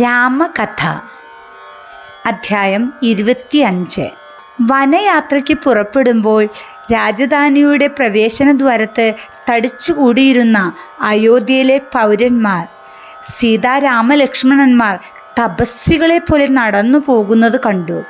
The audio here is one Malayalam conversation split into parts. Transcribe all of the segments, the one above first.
രാമകഥ. അധ്യായം ഇരുപത്തിയഞ്ച്. വനയാത്രയ്ക്ക് പുറപ്പെടുമ്പോൾ രാജധാനിയുടെ പ്രവേശന പ്രവേശനദ്വാരത്ത് തടിച്ചുകൂടിയിരുന്ന അയോധ്യയിലെ പൗരന്മാർ സീതാരാമലക്ഷ്മണന്മാർ തപസ്സികളെ പോലെ നടന്നു പോകുന്നത് കണ്ടു.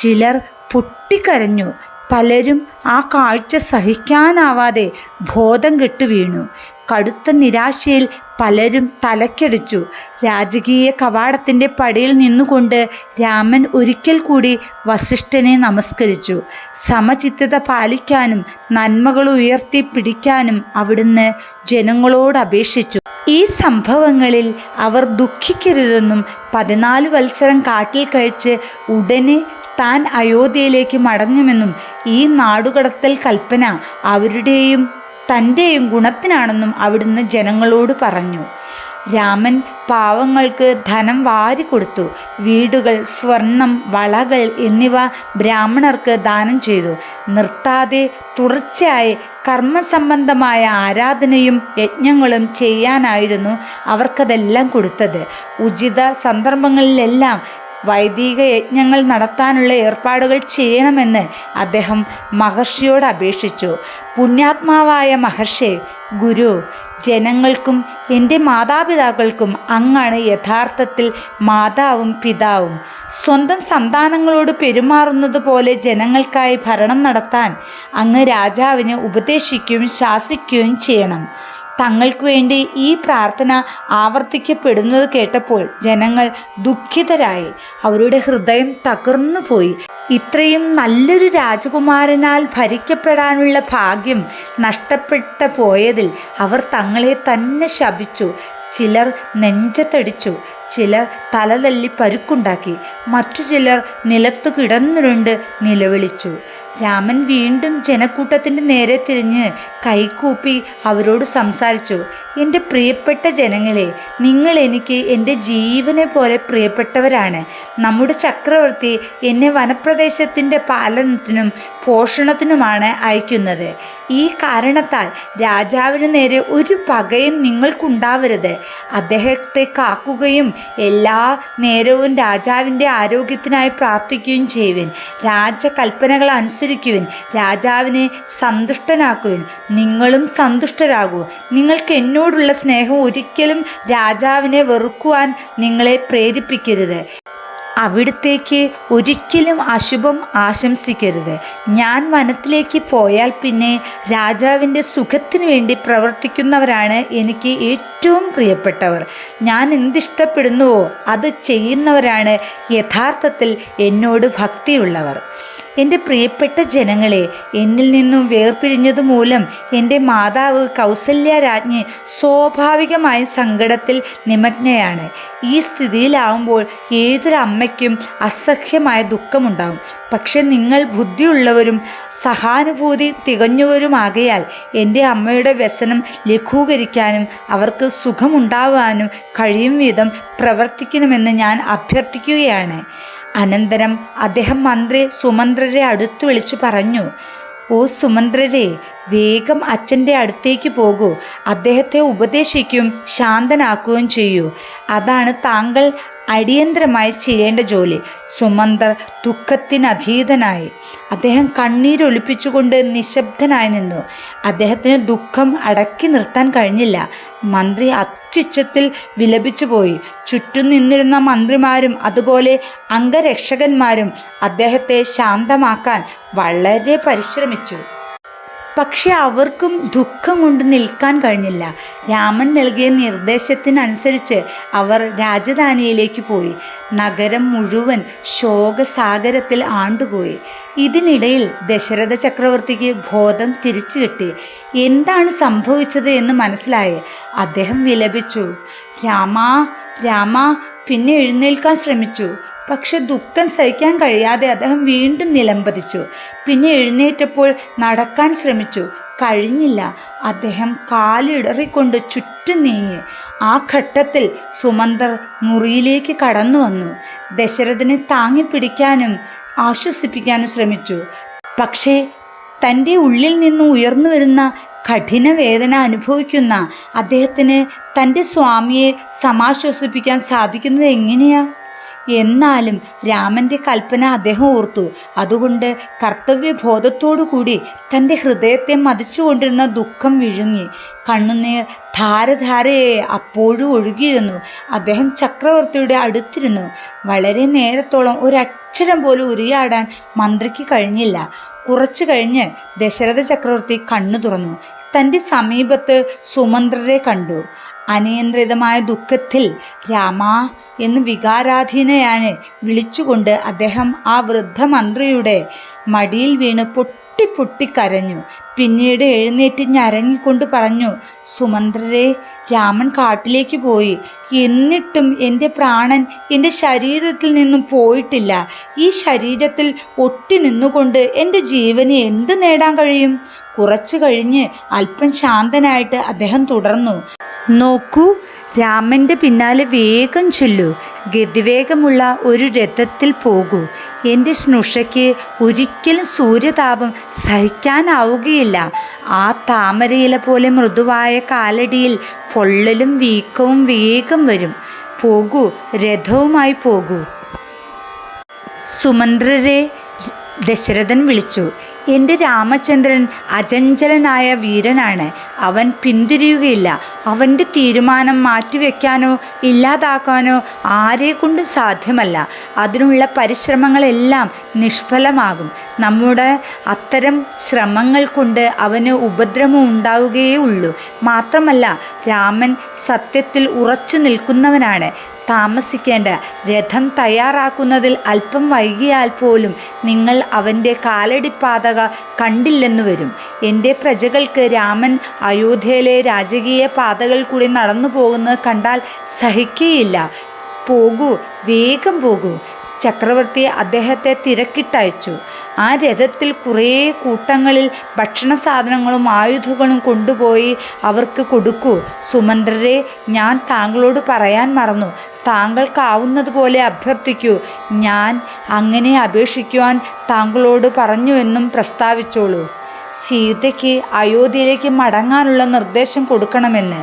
ചിലർ പൊട്ടിക്കരഞ്ഞു. പലരും ആ കാഴ്ച സഹിക്കാനാവാതെ ബോധം കെട്ടു വീണു കടുത്ത നിരാശയിൽ പലരും തലക്കടിച്ചു. രാജകീയ കവാടത്തിന്റെ പടിയിൽ നിന്നുകൊണ്ട് രാമൻ ഒരിക്കൽ കൂടി വസിഷ്ഠനെ നമസ്കരിച്ചു. സമചിത്തത പാലിക്കാനും നന്മകൾ ഉയർത്തി പിടിക്കാനും അവിടുന്ന് ജനങ്ങളോട് അപേക്ഷിച്ചു. ഈ സംഭവങ്ങളിൽ അവർ ദുഃഖിക്കരുതെന്നും പതിനാല് വത്സരം കാട്ടിൽ കഴിച്ച് ഉടനെ താൻ അയോധ്യയിലേക്ക് മടങ്ങുമെന്നും ഈ നാടുകടത്തൽ കൽപ്പന അവരുടെയും തന്റെയും ഗുണത്തിനാണെന്നും അവിടുന്ന് ജനങ്ങളോട് പറഞ്ഞു. രാമൻ പാവങ്ങൾക്ക് ധനം വാരി കൊടുത്തു. വീടുകൾ സ്വർണം വളകൾ എന്നിവ ബ്രാഹ്മണർക്ക് ദാനം ചെയ്തു. നിർത്താതെ തുടർച്ചയായി കർമ്മസംബന്ധമായ ആരാധനയും യജ്ഞങ്ങളും ചെയ്യാനായിരുന്നു അവർക്കതെല്ലാം കൊടുത്തത്. ഉചിത സന്ദർഭങ്ങളിലെല്ലാം വൈദിക യജ്ഞങ്ങൾ നടത്താനുള്ള ഏർപ്പാടുകൾ ചെയ്യണമെന്ന് അദ്ദേഹം മഹർഷിയോട് അപേക്ഷിച്ചു. പുണ്യാത്മാവായ മഹർഷി ഗുരു ജനങ്ങൾക്കും എന്റെ മാതാപിതാക്കൾക്കും അങ്ങാണ് യഥാർത്ഥത്തിൽ മാതാവും പിതാവും. സ്വന്തം സന്താനങ്ങളോട് പെരുമാറുന്നത് പോലെ ജനങ്ങൾക്കായി ഭരണം നടത്താൻ അങ്ങ് രാജാവിനെ ഉപദേശിക്കുകയും ശാസിക്കുകയും ചെയ്യണം. തങ്ങൾക്ക് വേണ്ടി ഈ പ്രാർത്ഥന ആവർത്തിക്കപ്പെടുന്നത് കേട്ടപ്പോൾ ജനങ്ങൾ ദുഃഖിതരായി. അവരുടെ ഹൃദയം തകർന്നു പോയി ഇത്രയും നല്ലൊരു രാജകുമാരനാൽ ഭരിക്കപ്പെടാനുള്ള ഭാഗ്യം നഷ്ടപ്പെട്ട പോയതിൽ അവർ തങ്ങളെ തന്നെ ശപിച്ചു. ചിലർ നെഞ്ചത്തടിച്ചു. ചിലർ തലതല്ലി പരുക്കുണ്ടാക്കി. മറ്റു ചിലർ നിലത്തു കിടന്നുരുണ്ട് നിലവിളിച്ചു. രാമൻ വീണ്ടും ജനക്കൂട്ടത്തിന്റെ നേരെ തിരിഞ്ഞ് കൈകൂപ്പി അവരോട് സംസാരിച്ചു. എന്റെ പ്രിയപ്പെട്ട ജനങ്ങളെ നിങ്ങൾ എനിക്ക് എന്റെ ജീവനെ പോലെ പ്രിയപ്പെട്ടവരാണ്. നമ്മുടെ ചക്രവർത്തി എന്നെ വനപ്രദേശത്തിന്റെ പാലനത്തിനും പോഷണത്തിനുമാണ് അയക്കുന്നത്. ഈ കാരണത്താൽ രാജാവിന് നേരെ ഒരു പകയും നിങ്ങൾക്കുണ്ടാവരുത്. അദ്ദേഹത്തെ കാക്കുകയും എല്ലാ നേരവും രാജാവിന്റെ ആരോഗ്യത്തിനായി പ്രാർത്ഥിക്കുകയും ചെയ്യുവിൻ. രാജകൽപ്പനകൾ അനുസരിക്കുവിൻ. രാജാവിനെ സന്തുഷ്ടനാക്കുവിൻ. നിങ്ങളും സന്തുഷ്ടരാകൂ. നിങ്ങൾക്ക് എന്നോടുള്ള സ്നേഹം ഒരിക്കലും രാജാവിനെ വെറുക്കുവാൻ നിങ്ങളെ പ്രേരിപ്പിക്കരുത്. അവിടത്തേക്ക് ഒരിക്കലും അശുഭം ആശംസിക്കരുത്. ഞാൻ വനത്തിലേക്ക് പോയാൽ പിന്നെ രാജാവിന്റെ സുഖത്തിന് വേണ്ടി പ്രവർത്തിക്കുന്നവരാണ് എനിക്ക് ഏറ്റവും പ്രിയപ്പെട്ടവർ. ഞാൻ എന്തിഷ്ടപ്പെടുന്നുവോ അത് ചെയ്യുന്നവരാണ് യഥാർത്ഥത്തിൽ എന്നോട് ഭക്തിയുള്ളവർ. എന്റെ പ്രിയപ്പെട്ട ജനങ്ങളെ എന്നിൽ നിന്നും വേർപിരിഞ്ഞതു മൂലം എന്റെ മാതാവ് കൗസല്യ രാജ്ഞി സ്വാഭാവികമായ സങ്കടത്തിൽ നിമഗ്നയാണ്. ഈ സ്ഥിതിയിലാവുമ്പോൾ ഏതൊരു അമ്മയ്ക്കും അസഹ്യമായ ദുഃഖമുണ്ടാകും. പക്ഷെ നിങ്ങൾ ബുദ്ധിയുള്ളവരും സഹാനുഭൂതി തികഞ്ഞവരുമാകയാൽ എന്റെ അമ്മയുടെ വ്യസനം ലഘൂകരിക്കാനും അവർക്ക് സുഖമുണ്ടാവാനും കഴിയും വിധം പ്രവർത്തിക്കണമെന്ന് ഞാൻ അഭ്യർത്ഥിക്കുകയാണ്. അനന്തരം അദ്ദേഹം മന്ത്രി സുമന്ത്രരെ അടുത്തു വിളിച്ചു പറഞ്ഞു ഓ സുമന്ത്രരെ വേഗം അച്ഛന്റെ അടുത്തേക്ക് പോകൂ. അദ്ദേഹത്തെ ഉപദേശിക്കുകയും ശാന്തനാക്കുകയും ചെയ്യൂ. അതാണ് താങ്കൾ അടിയന്തരമായി ചെയ്യേണ്ട ജോലി. സുമന്തർ ദുഃഖത്തിനധീതനായി അദ്ദേഹം കണ്ണീരൊലിപ്പിച്ചുകൊണ്ട് നിശബ്ദനായി നിന്നു. അദ്ദേഹത്തിന് ദുഃഖം അടക്കി നിർത്താൻ കഴിഞ്ഞില്ല. മന്ത്രി അത്യുച്ചത്തിൽ വിലപിച്ചുപോയി. ചുറ്റും നിന്നിരുന്ന മന്ത്രിമാരും അതുപോലെ അംഗരക്ഷകന്മാരും അദ്ദേഹത്തെ ശാന്തമാക്കാൻ വളരെ പരിശ്രമിച്ചു. പക്ഷെ അവർക്കും ദുഃഖം കൊണ്ട് നിൽക്കാൻ കഴിഞ്ഞില്ല. രാമൻ നൽകിയ നിർദ്ദേശത്തിനനുസരിച്ച് അവർ രാജധാനിയിലേക്ക് പോയി. നഗരം മുഴുവൻ ശോകസാഗരത്തിൽ ആണ്ടുപോയി. ഇതിനിടയിൽ ദശരഥ ചക്രവർത്തിക്ക് ബോധം തിരിച്ചു കിട്ടി. എന്താണ് സംഭവിച്ചത് എന്ന് മനസ്സിലായി. അദ്ദേഹം വിലപിച്ചു. രാമ രാമ പിന്നെ എഴുന്നേൽക്കാൻ ശ്രമിച്ചു. പക്ഷെ ദുഃഖം സഹിക്കാൻ കഴിയാതെ അദ്ദേഹം വീണ്ടും നിലംപതിച്ചു. പിന്നെ എഴുന്നേറ്റപ്പോൾ നടക്കാൻ ശ്രമിച്ചു. കഴിഞ്ഞില്ല. അദ്ദേഹം കാലിടറിക്കൊണ്ട് ചുറ്റും നീങ്ങി. ആ ഘട്ടത്തിൽ സുമന്തർ മുറിയിലേക്ക് കടന്നു വന്നു. ദശരഥനെ താങ്ങി പിടിക്കാനും ആശ്വസിപ്പിക്കാനും ശ്രമിച്ചു. പക്ഷേ തന്റെ ഉള്ളിൽ നിന്ന് ഉയർന്നു വരുന്ന കഠിന വേദന അനുഭവിക്കുന്ന അദ്ദേഹത്തിന് തന്റെ സ്വാമിയെ സമാശ്വസിപ്പിക്കാൻ സാധിക്കുന്നത് എങ്ങനെയാ? എന്നാലും രാമന്റെ കൽപ്പന അദ്ദേഹം ഓർത്തു. അതുകൊണ്ട് കർത്തവ്യബോധത്തോടു കൂടി തന്റെ ഹൃദയത്തെ മതിച്ചുകൊണ്ടിരുന്ന ദുഃഖം വിഴുങ്ങി. കണ്ണുനീർ ധാരധാരയെ അപ്പോഴും ഒഴുകിയിരുന്നു. അദ്ദേഹം ചക്രവർത്തിയുടെ അടുത്തിരുന്നു. വളരെ നേരത്തോളം ഒരക്ഷരം പോലും ഉരിയാടാൻ മന്ത്രിക്ക് കഴിഞ്ഞില്ല. കുറച്ചു കഴിഞ്ഞ് ദശരഥ ചക്രവർത്തി കണ്ണു തുറന്നു. തന്റെ സമീപത്ത് സുമന്ത്രരെ കണ്ടു. അനിയന്ത്രിതമായ ദുഃഖത്തിൽ രാമ എന്ന് വികാരാധീനയാന് വിളിച്ചുകൊണ്ട് അദ്ദേഹം ആ വൃദ്ധമന്ത്രിയുടെ മടിയിൽ വീണ് പൊട്ടി പൊട്ടി കരഞ്ഞു. പിന്നീട് എഴുന്നേറ്റ് ഞരങ്ങിക്കൊണ്ട് പറഞ്ഞു സുമന്ത്രരെ രാമൻ കാട്ടിലേക്ക് പോയി. എന്നിട്ടും എന്റെ പ്രാണൻ എന്റെ ശരീരത്തിൽ നിന്നും പോയിട്ടില്ല. ഈ ശരീരത്തിൽ ഒട്ടി നിന്നുകൊണ്ട് എന്റെ ജീവന് എന്ത് നേടാൻ കഴിയും? കുറച്ചു കഴിഞ്ഞ് അല്പം ശാന്തനായിട്ട് അദ്ദേഹം തുടർന്നു. നോക്കൂ രാമന്റെ പിന്നാലെ വേഗം ചെല്ലൂ. ഗതിവേഗമുള്ള ഒരു രഥത്തിൽ പോകൂ. എന്റെ സ്നുഷയ്ക്ക് ഒരിക്കലും സൂര്യതാപം സഹിക്കാനാവുകയില്ല. ആ താമരയില പോലെ മൃദുവായ കാലടിയിൽ പൊള്ളലും വീക്കവും വേഗം വരും. പോകൂ രഥവുമായി പോകൂ. സുമന്ത്രരെ ദശരഥൻ വിളിച്ചു. എന്റെ രാമചന്ദ്രൻ അചഞ്ചലനായ വീരനാണ്. അവൻ പിന്തിരിയുകയില്ല. അവന്റെ തീരുമാനം മാറ്റിവെക്കാനോ ഇല്ലാതാക്കാനോ ആരെ കൊണ്ടും സാധ്യമല്ല. അതിനുള്ള പരിശ്രമങ്ങളെല്ലാം നിഷ്ഫലമാകും. നമ്മുടെ അത്തരം ശ്രമങ്ങൾ കൊണ്ട് അവന് ഉപദ്രവം ഉണ്ടാവുകയേ ഉള്ളൂ. മാത്രമല്ല രാമൻ സത്യത്തിൽ ഉറച്ചു നിൽക്കുന്നവനാണ്. താമസിക്കേണ്ട രഥം തയ്യാറാക്കുന്നതിൽ അല്പം വൈകിയാൽ പോലും നിങ്ങൾ അവന്റെ കാലടിപ്പാതക കണ്ടില്ലെന്നു വരും. എന്റെ പ്രജകൾക്ക് രാമൻ അയോധ്യയിലെ രാജകീയ പാതകൾ കൂടി നടന്നു പോകുന്നത് കണ്ടാൽ സഹിക്കുകയില്ല പോകൂ വേഗം പോകൂ. ചക്രവർത്തി അദ്ദേഹത്തെ തിരക്കിട്ടയച്ചു. ആ രഥത്തിൽ കുറേ കൂട്ടങ്ങളിൽ ഭക്ഷണ സാധനങ്ങളും ആയുധങ്ങളും കൊണ്ടുപോയി അവർക്ക് കൊടുക്കൂ. സുമന്ത്രരെ ഞാൻ താങ്കളോട് പറയാൻ മറന്നു. താങ്കൾക്കാവുന്നതുപോലെ അഭ്യർത്ഥിക്കൂ. ഞാൻ അങ്ങനെ അപേക്ഷിക്കുവാൻ താങ്കളോട് പറഞ്ഞു എന്നും പ്രസ്താവിച്ചോളൂ. സീതയ്ക്ക് അയോധ്യയിലേക്ക് മടങ്ങാനുള്ള നിർദ്ദേശം കൊടുക്കണമെന്ന്.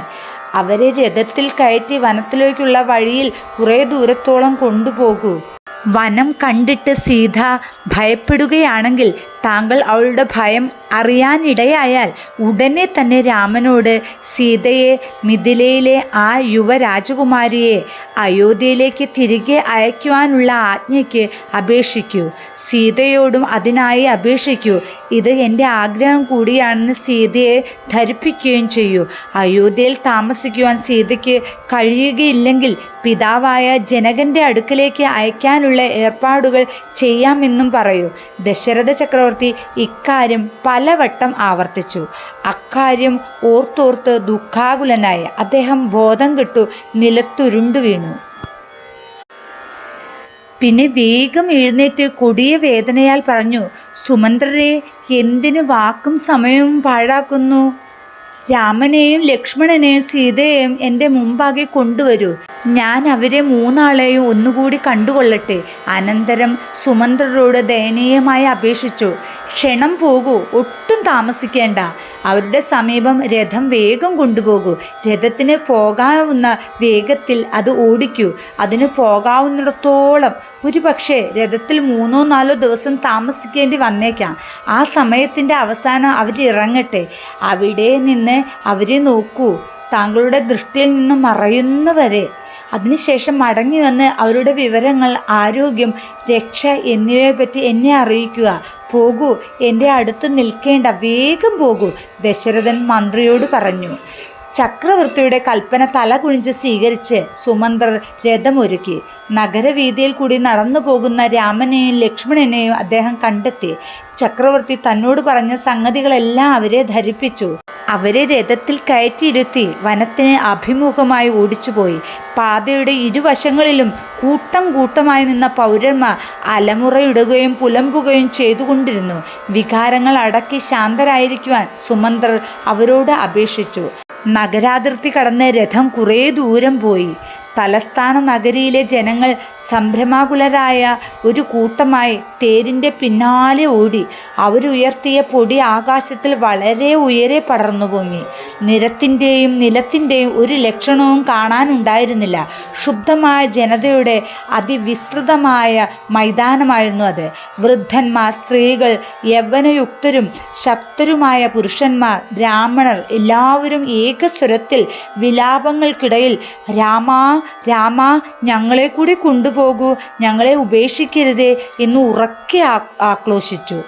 അവരെ രഥത്തിൽ കയറ്റി വനത്തിലേക്കുള്ള വഴിയിൽ കുറേ ദൂരത്തോളം കൊണ്ടുപോകൂ. വനം കണ്ടിട്ട് സീത ഭയപ്പെടുകയാണെങ്കിൽ താങ്കൾ അവളുടെ ഭയം അറിയാനിടയായാൽ ഉടനെ തന്നെ രാമനോട് സീതയെ മിഥിലയിലെ ആ യുവരാജകുമാരിയെ അയോധ്യയിലേക്ക് തിരികെ അയക്കുവാനുള്ള ആജ്ഞയ്ക്ക് അപേക്ഷിക്കൂ. സീതയോടും അതിനായി അപേക്ഷിക്കൂ. ഇത് എന്റെ ആഗ്രഹം കൂടിയാണെന്ന് സീതയെ ധരിപ്പിക്കുകയും ചെയ്യൂ. അയോധ്യയിൽ താമസിക്കുവാൻ സീതയ്ക്ക് കഴിയുകയില്ലെങ്കിൽ പിതാവായ ജനകന്റെ അടുക്കലേക്ക് അയക്കാനുള്ള ഏർപ്പാടുകൾ ചെയ്യാമെന്നും പറയൂ. ദശരഥ ചക്രവർത്തി ഇക്കാര്യം പലവട്ടം ആവർത്തിച്ചു. അക്കാര്യം ഓർത്തോർത്ത് ദുഃഖാകുലനായി അദ്ദേഹം ബോധം കിട്ടു നിലത്തുരുണ്ടു വീണു. പിന്നെ വേഗം എഴുന്നേറ്റ് കൊടിയ വേദനയാൽ പറഞ്ഞു സുമന്ത്രരെ എന്തിനു വാക്കും സമയവും പാഴാക്കുന്നു? രാമനെയും ലക്ഷ്മണനെയും സീതയെയും എന്റെ മുമ്പാകെ കൊണ്ടുവരൂ. ഞാൻ അവരെ മൂന്നാളെയും ഒന്നുകൂടി കണ്ടുകൊള്ളട്ടെ. അനന്തരം സുമന്ത്രരോട് ദയനീയമായി അപേക്ഷിച്ചു. ക്ഷണം പോകൂ ഒട്ടും താമസിക്കേണ്ട. അവരുടെ സമീപം രഥം വേഗം കൊണ്ടുപോകൂ. രഥത്തിന് പോകാവുന്ന വേഗത്തിൽ അത് ഓടിക്കൂ. അതിന് പോകാവുന്നിടത്തോളം ഒരു പക്ഷേ രഥത്തിൽ മൂന്നോ നാലോ ദിവസം താമസിക്കേണ്ടി വന്നേക്കാം. ആ സമയത്തിന്റെ അവസാനം അവരിറങ്ങട്ടെ അവിടെ നിന്ന് അവരെ നോക്കൂ. താങ്കളുടെ ദൃഷ്ടിയിൽ നിന്ന് മറയുന്നവരെ. അതിനുശേഷം മടങ്ങി വന്ന് അവരുടെ വിവരങ്ങൾ ആരോഗ്യം രക്ഷ എന്നിവയെപ്പറ്റി എന്നെ അറിയിക്കുക. പോകൂ എന്റെ അടുത്ത് നിൽക്കേണ്ട വേഗം പോകൂ ദശരഥൻ മന്ത്രിയോട് പറഞ്ഞു. ചക്രവർത്തിയുടെ കൽപ്പന തല കുനിച്ച് സ്വീകരിച്ച് സുമന്ത്രർ രഥമൊരുക്കി. നഗരവീതിയിൽ കൂടി നടന്നു പോകുന്ന രാമനെയും ലക്ഷ്മണനെയും അദ്ദേഹം കണ്ടെത്തി. ചക്രവർത്തി തന്നോട് പറഞ്ഞ സംഗതികളെല്ലാം അവരെ ധരിപ്പിച്ചു. അവരെ രഥത്തിൽ കയറ്റിയിരുത്തി വനത്തിന് അഭിമുഖമായി ഓടിച്ചുപോയി. പാതയുടെ ഇരുവശങ്ങളിലും കൂട്ടം കൂട്ടമായി നിന്ന പൗരന്മാർ അലമുറയിടുകയും പുലമ്പുകയും ചെയ്തുകൊണ്ടിരുന്നു. വികാരങ്ങൾ അടക്കി ശാന്തരായിരിക്കുവാൻ സുമന്ത്രർ അവരോട് അപേക്ഷിച്ചു. നഗരാതിർത്തി കടന്ന് രഥം കുറേ ദൂരം പോയി. തലസ്ഥാന നഗരിയിലെ ജനങ്ങൾ സംഭ്രമാകുലരായ ഒരു കൂട്ടമായി തേരിന്റെ പിന്നാലെ ഓടി. അവരുയർത്തിയ പൊടി ആകാശത്തിൽ വളരെ ഉയരെ പടർന്നു പൊങ്ങി നിരത്തിന്റെയും നിലത്തിന്റെയും ഒരു ലക്ഷണവും കാണാനുണ്ടായിരുന്നില്ല. ശുദ്ധമായ ജനതയുടെ അതിവിസ്തൃതമായ മൈതാനമായിരുന്നു അത്. വൃദ്ധന്മാർ സ്ത്രീകൾ യൗവനയുക്തരും ശക്തരുമായ പുരുഷന്മാർ ബ്രാഹ്മണർ എല്ലാവരും ഏകസ്വരത്തിൽ വിലാപങ്ങൾക്കിടയിൽ രാമാ രാമാ ഞങ്ങളെ കൂടി കൊണ്ടുപോകൂ ഞങ്ങളെ ഉപേക്ഷിക്കരുത് എന്ന് ഉറക്കെ ആക്രോശിച്ചു.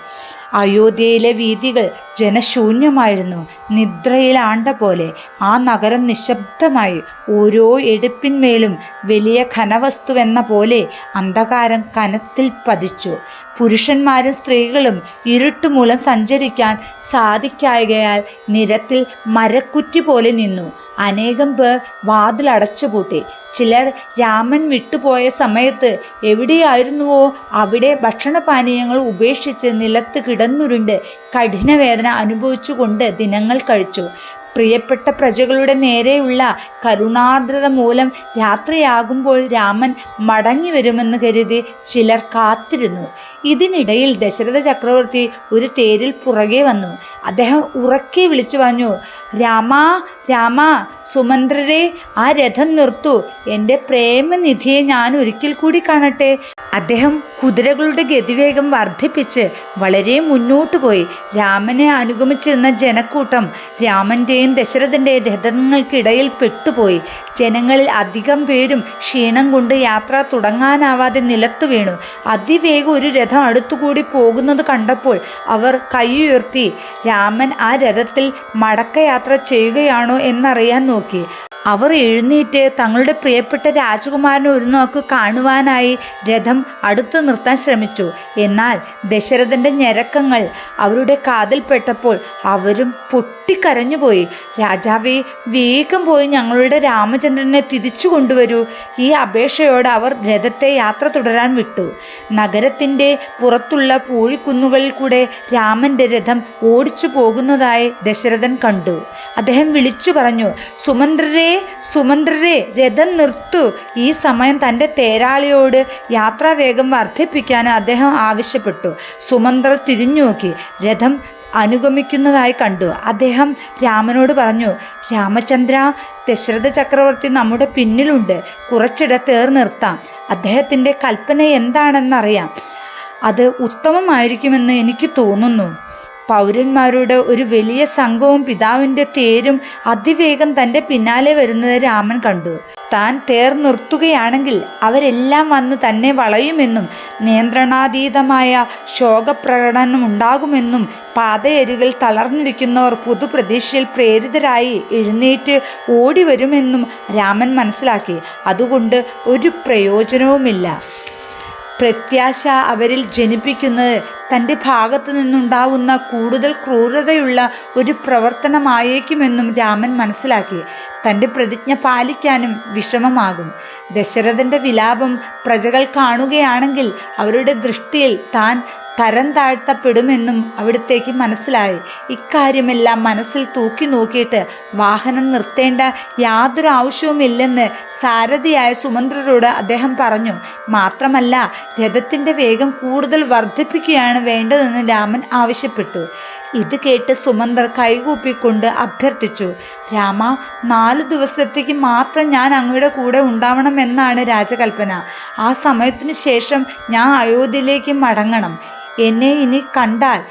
അയോധ്യയിലെ വീതികൾ ജനശൂന്യമായിരുന്നു. നിദ്രയിലാണ്ട പോലെ ആ നഗരം നിശബ്ദമായി. ഓരോ എടുപ്പിന്മേലും വലിയ ഘനവസ്തുവെന്ന പോലെ അന്ധകാരം കനത്തിൽ പതിച്ചു. പുരുഷന്മാരും സ്ത്രീകളും ഇരുട്ടുമൂലം സഞ്ചരിക്കാൻ സാധിക്കായകയാൽ നിരത്തിൽ മരക്കുറ്റി പോലെ നിന്നു. അനേകം പേർ വാതിലടച്ചുപൂട്ടി ചിലർ രാമൻ വിട്ടുപോയ സമയത്ത് എവിടെയായിരുന്നുവോ അവിടെ ഭക്ഷണപാനീയങ്ങൾ ഉപേക്ഷിച്ച് നിലത്ത് കിടന്നുരുണ്ട് കഠിനവേദന അനുഭവിച്ചുകൊണ്ട് ദിനങ്ങൾ കഴിച്ചു. പ്രിയപ്പെട്ട പ്രജകളുടെ നേരെയുള്ള കരുണാർദ്രത മൂലം രാത്രിയാകുമ്പോൾ രാമൻ മടങ്ങി വരുമെന്ന് കരുതി ചിലർ കാത്തിരുന്നു. ഇതിനിടയിൽ ദശരഥ ചക്രവർത്തി ഒരു തേരിൽ പുറകെ വന്നു. അദ്ദേഹം ഉറക്കെ വിളിച്ചു പറഞ്ഞു രാമാ രാമാ സുമന്ത്രരെ ആ രഥം നിർത്തു. എന്റെ പ്രേമനിധിയെ ഞാൻ ഒരിക്കൽ കൂടി കാണട്ടെ. അദ്ദേഹം കുതിരകളുടെ ഗതിവേഗം വർദ്ധിപ്പിച്ച് വളരെ മുന്നോട്ട് പോയി. രാമനെ അനുഗമിച്ചിരുന്ന ജനക്കൂട്ടം രാമന്റെയും ദശരഥന്റെയും രഥങ്ങൾക്കിടയിൽ പെട്ടുപോയി. ജനങ്ങളിൽ അധികം പേരും ക്ഷീണം കൊണ്ട് യാത്ര തുടങ്ങാനാവാതെ നിലത്തു വീണു. അതിവേഗം ഒരു രഥം അടുത്തുകൂടി പോകുന്നത് കണ്ടപ്പോൾ അവർ കൈയുയർത്തി. രാമൻ ആ രഥത്തിൽ മടക്കയാത്ര ചെയ്യുകയാണോ എന്നറിയാൻ നോക്കി. അവർ എഴുന്നേറ്റ് തങ്ങളുടെ പ്രിയപ്പെട്ട രാജകുമാരനെ ഒരു നോക്ക് കാണുവാനായി രഥം അടുത്തു നിർത്താൻ ശ്രമിച്ചു. എന്നാൽ ദശരഥന്റെ ഞരക്കങ്ങൾ അവരുടെ കാതിൽപ്പെട്ടപ്പോൾ അവരും പൊട്ടിക്കരഞ്ഞുപോയി. രാജാവേ വേഗം പോയി ഞങ്ങളുടെ രാമചന്ദ്രനെ തിരിച്ചു കൊണ്ടുവരൂ. ഈ അപേക്ഷയോടെ അവർ രഥത്തെ യാത്ര തുടരാൻ വിട്ടു. നഗരത്തിന്റെ പുറത്തുള്ള പൂഴിക്കുന്നുകളിൽ കൂടെ രാമന്റെ രഥം ഓടിച്ചു പോകുന്നതായി ദശരഥൻ കണ്ടു. അദ്ദേഹം വിളിച്ചു പറഞ്ഞു സുമന്ത്രരെ സുമന്ത്രരെ രഥം നിർത്തു. ഈ സമയം തന്റെ തേരാളിയോട് യാത്രാവേഗം വർദ്ധിപ്പിക്കാൻ അദ്ദേഹം ആവശ്യപ്പെട്ടു. സുമന്ത്രർ തിരിഞ്ഞു നോക്കി രഥം അനുഗമിക്കുന്നതായി കണ്ടു. അദ്ദേഹം രാമനോട് പറഞ്ഞു രാമചന്ദ്ര ദശരഥ ചക്രവർത്തി നമ്മുടെ പിന്നിലുണ്ട്. കുറച്ചിടത്തേർ നിർത്താം. അദ്ദേഹത്തിന്റെ കൽപ്പന എന്താണെന്നറിയാം. അത് ഉത്തമമായിരിക്കുമെന്ന് എനിക്ക് തോന്നുന്നു. പൗരന്മാരുടെ ഒരു വലിയ സംഘവും പിതാവിന്റെ തേരും അതിവേഗം തന്റെ പിന്നാലെ വരുന്നത് രാമൻ കണ്ടു. താൻ തേർ നിർത്തുകയാണെങ്കിൽ അവരെല്ലാം വന്ന് തന്നെ വളയുമെന്നും നിയന്ത്രണാതീതമായ ശോകപ്രകടനം ഉണ്ടാകുമെന്നും പാതയരികിൽ തളർന്നിരിക്കുന്നവർ പുതുപ്രതീക്ഷയിൽ പ്രേരിതരായി എഴുന്നേറ്റ് ഓടി വരുമെന്നും രാമൻ മനസ്സിലാക്കി. അതുകൊണ്ട് ഒരു പ്രയോജനവുമില്ല. പ്രത്യാശ അവരിൽ ജനിപ്പിക്കുന്നത് തന്റെ ഭാഗത്തു നിന്നുണ്ടാവുന്ന കൂടുതൽ ക്രൂരതയുള്ള ഒരു പ്രവർത്തനമായേക്കുമെന്നും രാമൻ മനസ്സിലാക്കി. തന്റെ പ്രതിജ്ഞ പാലിക്കാനും വിഷമമാകും. ദശരഥന്റെ വിലാപം പ്രജകൾ കാണുകയാണെങ്കിൽ അവരുടെ ദൃഷ്ടിയിൽ താൻ തരം താഴ്ത്തപ്പെടുമെന്നും അവിടത്തേക്ക് മനസ്സിലായി. ഇക്കാര്യമെല്ലാം മനസ്സിൽ തൂക്കി നോക്കിയിട്ട് വാഹനം നിർത്തേണ്ട യാതൊരു ആവശ്യവുമില്ലെന്ന് സാരഥിയായ സുമന്ത്രരോട് അദ്ദേഹം പറഞ്ഞു. മാത്രമല്ല രഥത്തിന്റെ വേഗം കൂടുതൽ വർദ്ധിപ്പിക്കുകയാണ് വേണ്ടതെന്ന് രാമൻ ആവശ്യപ്പെട്ടു. ഇത് കേട്ട് സുമന്തർ കൈകൂപ്പിക്കൊണ്ട് അഭ്യർത്ഥിച്ചു രാമ നാല് ദിവസത്തേക്ക് മാത്രം ഞാൻ അങ്ങയുടെ കൂടെ ഉണ്ടാവണമെന്നാണ് രാജകൽപ്പന. ആ സമയത്തിനു ശേഷം ഞാൻ അയോധ്യയിലേക്ക് മടങ്ങണം. എന്നെ ഇനി കണ്ടാൽ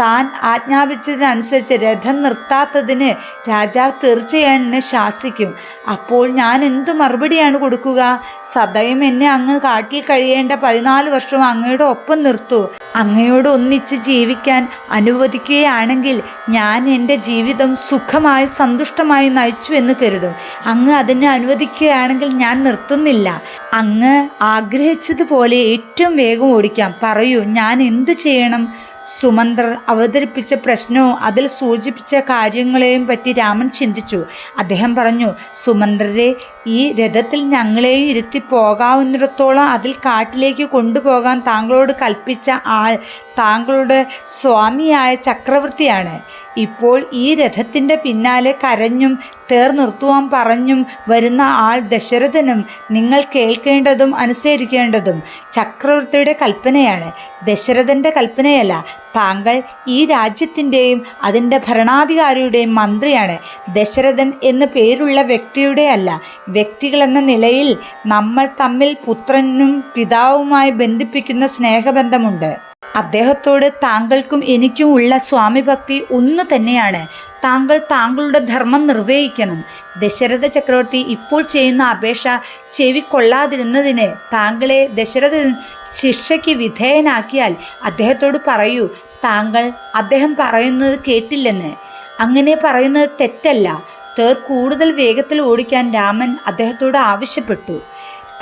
താൻ ആജ്ഞാപിച്ചതിനനുസരിച്ച് രഥം നിർത്താത്തതിന് രാജാവ് തീർച്ചയായും എന്നെ ശാസിക്കും. അപ്പോൾ ഞാൻ എന്തു മറുപടിയാണ് കൊടുക്കുക? സദയം എന്നെ അങ്ങ് കാട്ടിൽ കഴിയേണ്ട പതിനാല് വർഷവും അങ്ങയുടെ ഒപ്പം നിർത്തൂ. അങ്ങയോട് ഒന്നിച്ച് ജീവിക്കാൻ അനുവദിക്കുകയാണെങ്കിൽ ഞാൻ എന്റെ ജീവിതം സുഖമായി സന്തുഷ്ടമായി നയിച്ചു എന്ന് കരുതും. അങ്ങ് അതിനെ അനുവദിക്കുകയാണെങ്കിൽ ഞാൻ നിർത്തുന്നില്ല. അങ്ങ് ആഗ്രഹിച്ചതുപോലെ ഏറ്റവും വേഗം ഓടിക്കാം. പറയൂ ഞാൻ എന്തു ചെയ്യണം? സുമന്ത്രർ അവതരിപ്പിച്ച പ്രശ്നവും അതിൽ സൂചിപ്പിച്ച കാര്യങ്ങളെയും പറ്റി രാമൻ ചിന്തിച്ചു. അദ്ദേഹം പറഞ്ഞു സുമന്ത്രരെ ഈ രഥത്തിൽ ഞങ്ങളെയും ഇരുത്തി പോകാവുന്നിടത്തോളം അതിൽ കാട്ടിലേക്ക് കൊണ്ടുപോകാൻ താങ്കളോട് കൽപ്പിച്ച ആൾ താങ്കളുടെ സ്വാമിയായ ചക്രവർത്തിയാണ്. ഇപ്പോൾ ഈ രഥത്തിന്റെ പിന്നാലെ കരഞ്ഞും തേർ നിർത്തുവാൻ പറഞ്ഞും വരുന്ന ആൾ ദശരഥനും നിങ്ങൾ കേൾക്കേണ്ടതും അനുസരിക്കേണ്ടതും ചക്രവർത്തിയുടെ കൽപ്പനയാണ്. ദശരഥന്റെ കൽപ്പനയല്ല താങ്കൾ ഈ രാജ്യത്തിന്റെയും അതിന്റെ ഭരണാധികാരിയുടെയും മന്ത്രിയാണ്. ദശരഥൻ എന്ന് പേരുള്ള വ്യക്തിയുടെ അല്ല. വ്യക്തികളെന്ന നിലയിൽ നമ്മൾ തമ്മിൽ പുത്രനും പിതാവുമായി ബന്ധിപ്പിക്കുന്ന സ്നേഹബന്ധമുണ്ട്. അദ്ദേഹത്തോട് താങ്കൾക്കും എനിക്കും ഉള്ള സ്വാമിഭക്തി ഒന്നു തന്നെയാണ്. താങ്കൾ താങ്കളുടെ ധർമ്മം നിർവഹിക്കണം. ദശരഥ ചക്രവർത്തി ഇപ്പോൾ ചെയ്യുന്ന അപേക്ഷ ചെവിക്കൊള്ളാതിരുന്നതിന് താങ്കളെ ദശരഥ ശിക്ഷയ്ക്ക് വിധേയനാക്കിയാൽ അദ്ദേഹത്തോട് പറയൂ താങ്കൾ അദ്ദേഹം പറയുന്നത് കേട്ടില്ലെന്ന്. അങ്ങനെ പറയുന്നത് തെറ്റല്ല. തേർ കൂടുതൽ വേഗത്തിൽ ഓടിക്കാൻ രാമൻ അദ്ദേഹത്തോട് ആവശ്യപ്പെട്ടു.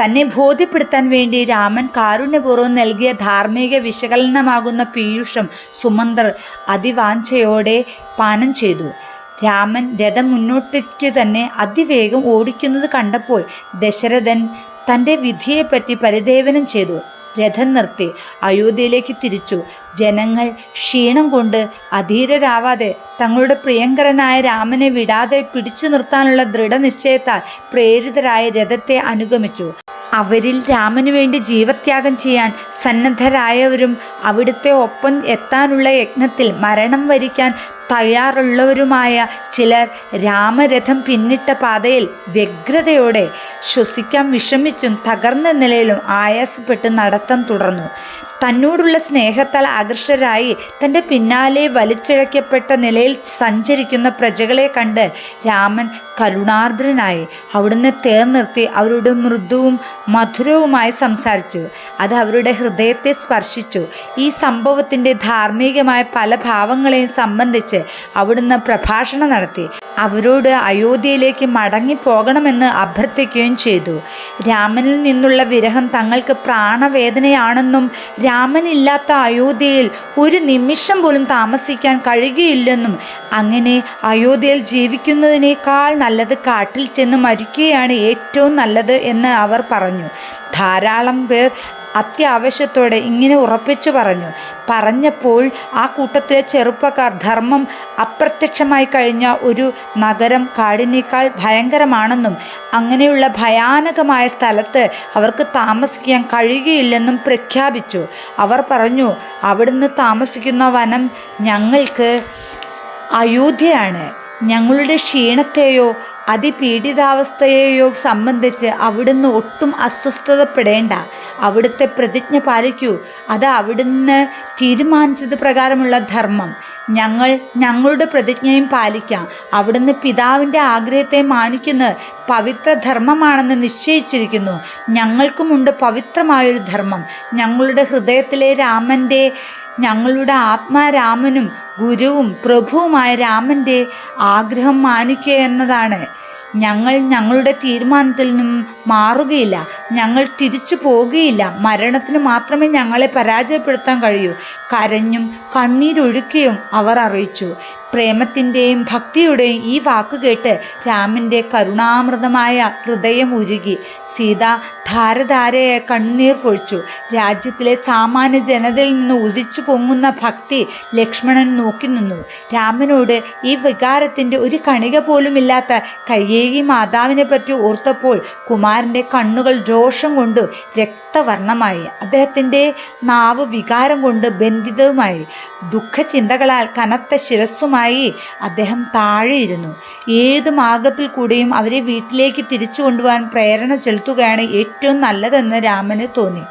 തന്നെ ബോധ്യപ്പെടുത്താൻ വേണ്ടി രാമൻ കാരുണ്യപൂർവം നൽകിയ ധാർമ്മിക വിശകലനമാകുന്ന പീയൂഷം സുമന്തർ അതിവാഞ്ചയോടെ പാനം ചെയ്തു. രാമൻ രഥം മുന്നോട്ടേക്ക് തന്നെ അതിവേഗം ഓടിക്കുന്നത് കണ്ടപ്പോൾ ദശരഥൻ തന്റെ വിധിയെപ്പറ്റി പരിദേവനം ചെയ്തു. രഥം നിർത്തി അയോധ്യയിലേക്ക് തിരിച്ചു. ജനങ്ങൾ ക്ഷീണം കൊണ്ട് അധീരരാവാതെ തങ്ങളുടെ പ്രിയങ്കരനായ രാമനെ വിടാതെ പിടിച്ചു നിർത്താനുള്ള ദൃഢനിശ്ചയത്താൽ പ്രേരിതരായ രഥത്തെ അനുഗമിച്ചു. അവരിൽ രാമനു വേണ്ടി ജീവത്യാഗം ചെയ്യാൻ സന്നദ്ധരായവരും അവിടുത്തെ ഒപ്പം എത്താനുള്ള യജ്ഞത്തിൽ മരണം വരിക്കാൻ തയ്യാറുള്ളവരുമായ ചിലർ രാമരഥം പിന്നിട്ട പാതയിൽ വ്യഗ്രതയോടെ ശ്വസിക്കാൻ വിഷമിച്ചും തകർന്ന നിലയിലും ആയാസപ്പെട്ട് നടത്തം തുടർന്നു. തന്നോടുള്ള സ്നേഹത്താൽ ആകർഷരായി തന്റെ പിന്നാലെ വലിച്ചിഴക്കപ്പെട്ട നിലയിൽ സഞ്ചരിക്കുന്ന പ്രജകളെ കണ്ട് രാമൻ കരുണാർദ്രനായി അവിടുന്ന് തേർ നിർത്തി അവരുടെ മൃദുവും മധുരവുമായി സംസാരിച്ചു. അത് അവരുടെ ഹൃദയത്തെ സ്പർശിച്ചു. ഈ സംഭവത്തിന്റെ ധാർമ്മികമായ പല ഭാവങ്ങളെയും സംബന്ധിച്ച് അവിടുന്ന് പ്രഭാഷണം നടത്തി. അവരോട് അയോധ്യയിലേക്ക് മടങ്ങിപ്പോകണമെന്ന് അഭ്യർത്ഥിക്കുകയും ചെയ്തു. രാമനിൽ നിന്നുള്ള വിരഹം തങ്ങൾക്ക് പ്രാണവേദനയാണെന്നും രാമനില്ലാത്ത അയോധ്യയിൽ ഒരു നിമിഷം പോലും താമസിക്കാൻ കഴിയുകയില്ലെന്നും അങ്ങനെ അയോധ്യയിൽ ജീവിക്കുന്നതിനേക്കാൾ നല്ലത് കാട്ടിൽ ചെന്ന് മരിക്കുകയാണ് ഏറ്റവും നല്ലത് എന്ന് അവർ പറഞ്ഞു. ധാരാളം പേർ അത്യാവശ്യത്തോടെ ഇങ്ങനെ ഉറപ്പിച്ചു പറഞ്ഞു. പറഞ്ഞപ്പോൾ ആ കൂട്ടത്തിലെ ചെറുപ്പക്കാർ ധർമ്മം അപ്രത്യക്ഷമായി കഴിഞ്ഞ ഒരു നഗരം കാടിനേക്കാൾ ഭയങ്കരമാണെന്നും അങ്ങനെയുള്ള ഭയാനകമായ സ്ഥലത്ത് അവർക്ക് താമസിക്കാൻ കഴിയുകയില്ലെന്നും പ്രഖ്യാപിച്ചു. അവർ പറഞ്ഞു അവിടുന്ന് താമസിക്കുന്ന വനം ഞങ്ങൾക്ക് അയോധ്യയാണ്. ഞങ്ങളുടെ ക്ഷീണത്തെയോ അതിപീഡിതാവസ്ഥയെയോ സംബന്ധിച്ച് അവിടുന്ന് ഒട്ടും അസ്വസ്ഥതപ്പെടേണ്ട. അവിടുത്തെ പ്രതിജ്ഞ പാലിക്കൂ. അത് അവിടുന്ന് തീരുമാനിച്ചത് പ്രകാരമുള്ള ധർമ്മം. ഞങ്ങൾ ഞങ്ങളുടെ പ്രതിജ്ഞയും പാലിക്കാം. അവിടുന്ന് പിതാവിന്റെ ആഗ്രഹത്തെ മാനിക്കുന്നത് പവിത്ര ധർമ്മമാണെന്ന് നിശ്ചയിച്ചിരിക്കുന്നു. ഞങ്ങൾക്കുമുണ്ട് പവിത്രമായൊരു ധർമ്മം. ഞങ്ങളുടെ ഹൃദയത്തിലെ രാമന്റെ ഞങ്ങളുടെ ആത്മാരാമനും ഗുരുവും പ്രഭുവുമായ രാമന്റെ ആഗ്രഹം മാനിക്കുക എന്നതാണ്. ഞങ്ങൾ ഞങ്ങളുടെ തീരുമാനത്തിൽ നിന്നും മാറുകയില്ല. ഞങ്ങൾ തിരിച്ചു പോവുകയില്ല മരണത്തിന് മാത്രമേ ഞങ്ങളെ പരാജയപ്പെടുത്താൻ കഴിയൂ. കരഞ്ഞും കണ്ണീരൊഴുക്കിയും അവർ അറിയിച്ചു. പ്രേമത്തിന്റെയും ഭക്തിയുടെയും ഈ വാക്ക് കേട്ട് രാമന്റെ കരുണാമൃതമായ ഹൃദയം ഉരുകി. സീത ധാരധാരയെ കണ്ണുനീർ പൊഴിച്ചു. രാജ്യത്തിലെ സാമാന്യ ജനതയിൽ നിന്ന് ഉദിച്ചു പൊങ്ങുന്ന ഭക്തി ലക്ഷ്മണൻ നോക്കി നിന്നു. രാമനോട് ഈ വികാരത്തിന്റെ ഒരു കണിക പോലുമില്ലാത്ത കയ്യേകി മാതാവിനെ പറ്റി ഓർത്തപ്പോൾ കുമാരന്റെ കണ്ണുകൾ രോഷം കൊണ്ട് രക്തവർണമായി അദ്ദേഹത്തിന്റെ നാവ് വികാരം കൊണ്ട് ബന്ധിതവുമായി. ദുഃഖചിന്തകളാൽ കനത്ത ശിരസ്സുമായി അദ്ദേഹം താഴെയിരുന്നു. ഏത് മാർഗത്തിൽ കൂടെയും അവരെ വീട്ടിലേക്ക് തിരിച്ചു കൊണ്ടുപോകാൻ പ്രേരണ ചെലുത്തുകയാണ് ഏറ്റവും നല്ലതെന്ന് രാമന് തോന്നി.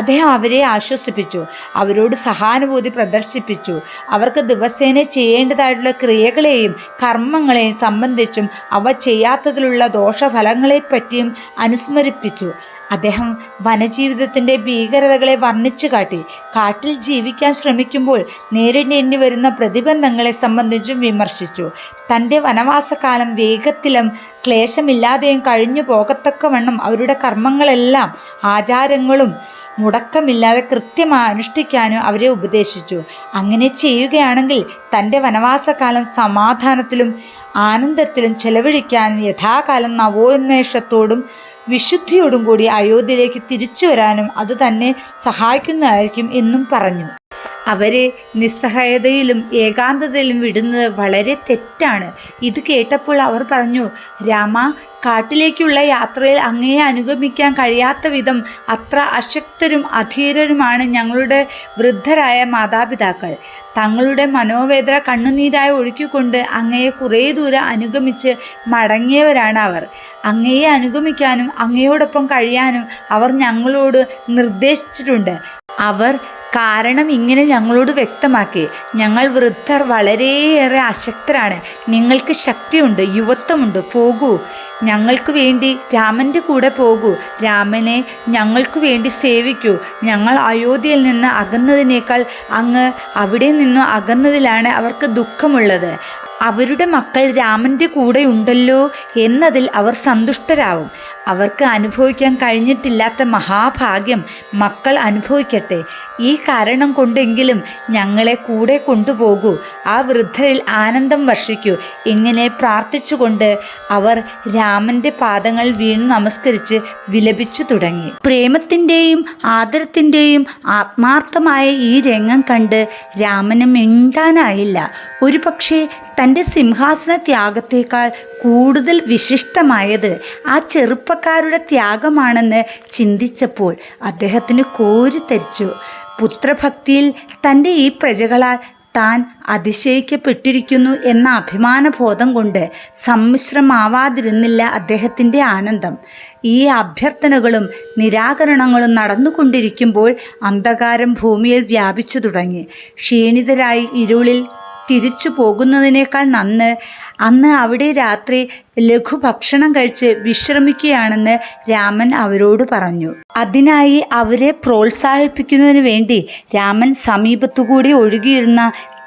അദ്ദേഹം അവരെ ആശ്വസിപ്പിച്ചു അവരോട് സഹാനുഭൂതി പ്രദർശിപ്പിച്ചു. അവർക്ക് ദിവസേന ചെയ്യേണ്ടതായിട്ടുള്ള ക്രിയകളെയും കർമ്മങ്ങളെയും സംബന്ധിച്ചും അവ ചെയ്യാത്തതിലുള്ള ദോഷഫലങ്ങളെപ്പറ്റിയും അനുസ്മരിപ്പിച്ചു. അദ്ദേഹം വനജീവിതത്തിന്റെ ഭീകരതകളെ വർണിച്ചു കാട്ടി. കാട്ടിൽ ജീവിക്കാൻ ശ്രമിക്കുമ്പോൾ നേരിടേണ്ടി വരുന്ന പ്രതിബന്ധങ്ങളെ സംബന്ധിച്ചും വിമർശിച്ചു. തന്റെ വനവാസകാലം വേഗത്തിലും ക്ലേശമില്ലാതെയും കഴിഞ്ഞു പോകത്തക്കവണ്ണം അവരുടെ കർമ്മങ്ങളെല്ലാം ആചാരങ്ങളും മുടക്കമില്ലാതെ കൃത്യമായി അനുഷ്ഠിക്കാനും അവരെ ഉപദേശിച്ചു. അങ്ങനെ ചെയ്യുകയാണെങ്കിൽ തന്റെ വനവാസകാലം സമാധാനത്തിലും ആനന്ദത്തിലും ചെലവഴിക്കാനും യഥാകാലം നവോന്മേഷത്തോടും വിശുദ്ധിയോടും കൂടി അയോധ്യയിലേക്ക് തിരിച്ചു വരാനും അത് തന്നെ സഹായിക്കുന്നതായിരിക്കും എന്നും പറഞ്ഞു. അവരെ നിസ്സഹായതയിലും ഏകാന്തതയിലും വിടുന്നത് വളരെ തെറ്റാണ്. ഇത് കേട്ടപ്പോൾ അവർ പറഞ്ഞു രാമ കാട്ടിലേക്കുള്ള യാത്രയിൽ അങ്ങയെ അനുഗമിക്കാൻ കഴിയാത്ത വിധം അത്ര അശക്തരും അധീരരുമാണ് ഞങ്ങളുടെ വൃദ്ധരായ മാതാപിതാക്കൾ. തങ്ങളുടെ മനോവേദന കണ്ണുനീരായി ഒഴുക്കിക്കൊണ്ട് അങ്ങയെ കുറേ ദൂരം അനുഗമിച്ച് മടങ്ങിയവരാണ് അവർ. അങ്ങയെ അനുഗമിക്കാനും അങ്ങയോടൊപ്പം കഴിയാനും അവർ ഞങ്ങളോട് നിർദ്ദേശിച്ചിട്ടുണ്ട്. അവർ കാരണം ഇങ്ങനെ ഞങ്ങളോട് വ്യക്തമാക്കി. ഞങ്ങൾ വൃദ്ധർ വളരെയേറെ അശക്തരാണ് നിങ്ങൾക്ക് ശക്തിയുണ്ട് യുവത്വമുണ്ട്. പോകൂ. ഞങ്ങൾക്ക് വേണ്ടി രാമന്റെ കൂടെ പോകൂ. രാമനെ ഞങ്ങൾക്ക് വേണ്ടി സേവിക്കൂ. ഞങ്ങൾ അയോധ്യയിൽ നിന്ന് അകന്നതിനേക്കാൾ അങ്ങ് അവിടെ നിന്ന് അകന്നതിലാണ് അവർക്ക് ദുഃഖമുള്ളത്. അവരുടെ മക്കൾ രാമന്റെ കൂടെ ഉണ്ടല്ലോ എന്നതിൽ അവർ സന്തുഷ്ടരാവും. അവർക്ക് അനുഭവിക്കാൻ കഴിഞ്ഞിട്ടില്ലാത്ത മഹാഭാഗ്യം മക്കൾ അനുഭവിക്കട്ടെ. ഈ കാരണം കൊണ്ടെങ്കിലും ഞങ്ങളെ കൂടെ കൊണ്ടുപോകൂ. ആ വൃദ്ധരിൽ ആനന്ദം വർഷിക്കൂ. ഇങ്ങനെ പ്രാർത്ഥിച്ചുകൊണ്ട് അവർ രാമന്റെ പാദങ്ങൾ വീണ് നമസ്കരിച്ച് വിലപിച്ചു തുടങ്ങി. പ്രേമത്തിന്റെയും ആദരത്തിന്റെയും ആത്മാർത്ഥമായ ഈ രംഗം കണ്ട് രാമന് മിണ്ടാനായില്ല. ഒരു പക്ഷേ തന്റെ സിംഹാസന ത്യാഗത്തേക്കാൾ കൂടുതൽ വിശിഷ്ടമായത് ആ ചെറുപ്പക്കാരുടെ ത്യാഗമാണെന്ന് ചിന്തിച്ചപ്പോൾ അദ്ദേഹത്തിന് കോരിത്തരിച്ചു പുത്രഭക്തിയിൽ തന്റെ ഈ പ്രജകളാൽ താൻ അതിശയിക്കപ്പെട്ടിരിക്കുന്നു എന്ന അഭിമാനബോധം കൊണ്ട് സമ്മിശ്രമാവാതിരുന്നില്ല അദ്ദേഹത്തിന്റെ ആനന്ദം. ഈ അഭ്യർത്ഥനകളും നിരാകരണങ്ങളും നടന്നുകൊണ്ടിരിക്കുമ്പോൾ അന്ധകാരം ഭൂമിയിൽ വ്യാപിച്ചു തുടങ്ങി. ക്ഷീണിതരായി ഇരുളിൽ തിരിച്ചു പോകുന്നതിനേക്കാൾ നന്ന് അന്ന് അവിടെ രാത്രി ലഘുഭക്ഷണം കഴിച്ച് വിശ്രമിക്കുകയാണെന്ന് രാമൻ അവരോട് പറഞ്ഞു. അതിനായി അവരെ പ്രോത്സാഹിപ്പിക്കുന്നതിന് വേണ്ടി രാമൻ സമീപത്തുകൂടി ഒഴുകിയിരുന്ന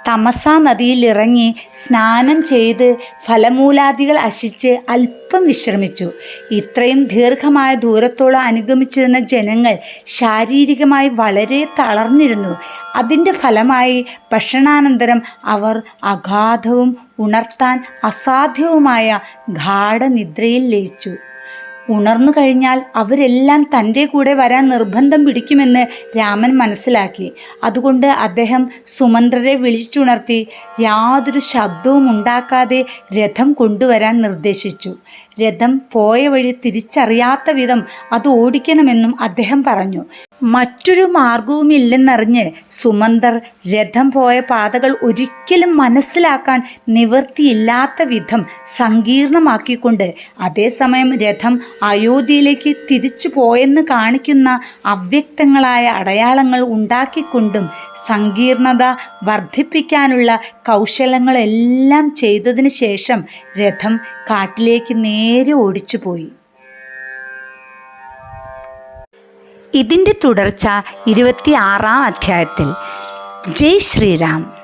തമസ നദിയിൽ ഇറങ്ങി സ്നാനം ചെയ്ത് ഫലമൂലാദികൾ അശിച്ച് അല്പം വിശ്രമിച്ചു. ഇത്രയും ദീർഘമായ ദൂരത്തോളം അനുഗമിച്ചിരുന്ന ജനങ്ങൾ ശാരീരികമായി വളരെ തളർന്നിരുന്നു. അതിന്റെ ഫലമായി ഭക്ഷണാനന്തരം അവർ അഗാധവും ഉണർത്താൻ അസാധ്യവുമായ ഗാഠനിദ്രയിൽ ലയിച്ചു. ഉണർന്നു കഴിഞ്ഞാൽ അവരെല്ലാം തന്റെ കൂടെ വരാൻ നിർബന്ധം പിടിക്കുമെന്ന് രാമൻ മനസ്സിലാക്കി. അതുകൊണ്ട് അദ്ദേഹം സുമന്ത്രരെ വിളിച്ചുണർത്തി യാതൊരു ശബ്ദവും ഉണ്ടാക്കാതെ രഥം കൊണ്ടുവരാൻ നിർദ്ദേശിച്ചു. രഥം പോയ വഴി തിരിച്ചറിയാത്ത വിധം അത് ഓടിക്കണമെന്നും അദ്ദേഹം പറഞ്ഞു. മറ്റൊരു മാർഗവുമില്ലെന്നറിഞ്ഞ് സുമന്തർ രഥം പോയ പാതകൾ ഒരിക്കലും മനസ്സിലാക്കാൻ നിവൃത്തിയില്ലാത്ത വിധം സങ്കീർണമാക്കിക്കൊണ്ട് അതേസമയം രഥം അയോധ്യയിലേക്ക് തിരിച്ചു പോയെന്ന് കാണിക്കുന്ന അവ്യക്തങ്ങളായ അടയാളങ്ങൾ ഉണ്ടാക്കിക്കൊണ്ടും സങ്കീർണത വർദ്ധിപ്പിക്കാനുള്ള കൗശലങ്ങളെല്ലാം ചെയ്തതിന് ശേഷം രഥം കാട്ടിലേക്ക് നേരെ ഓടിച്ചുപോയി. ഇതിന്റെ തുടർച്ച ഇരുപത്തി ആറാം അധ്യായത്തിൽ. ജയ് ശ്രീറാം